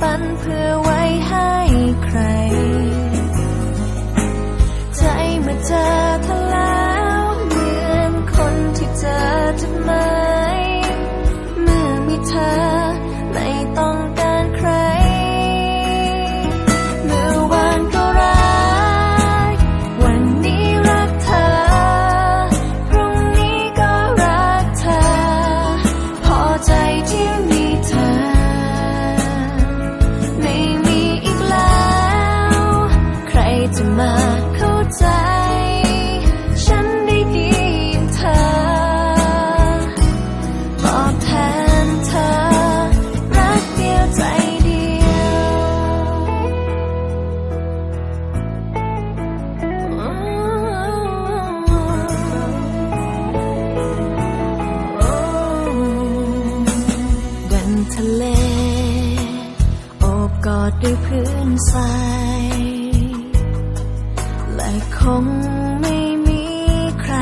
ปันเพื่อไว้ให้ใคร ใจมาเจอทะะเล โอบกอดด้วยพื้นทรายและคงไม่มีใคร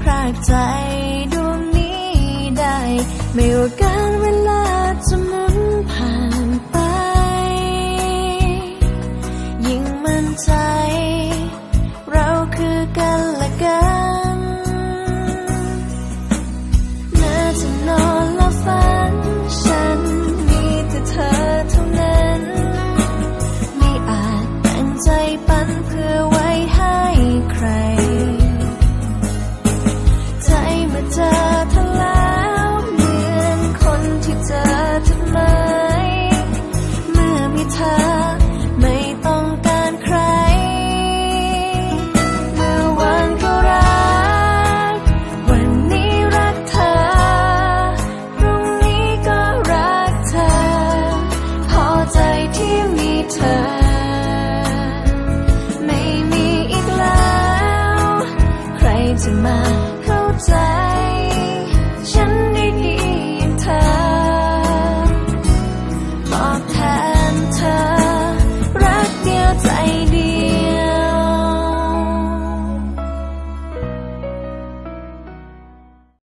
พรากใจดวงนี้ได้ ไม่ว่ากัน จะมาเข้าใจ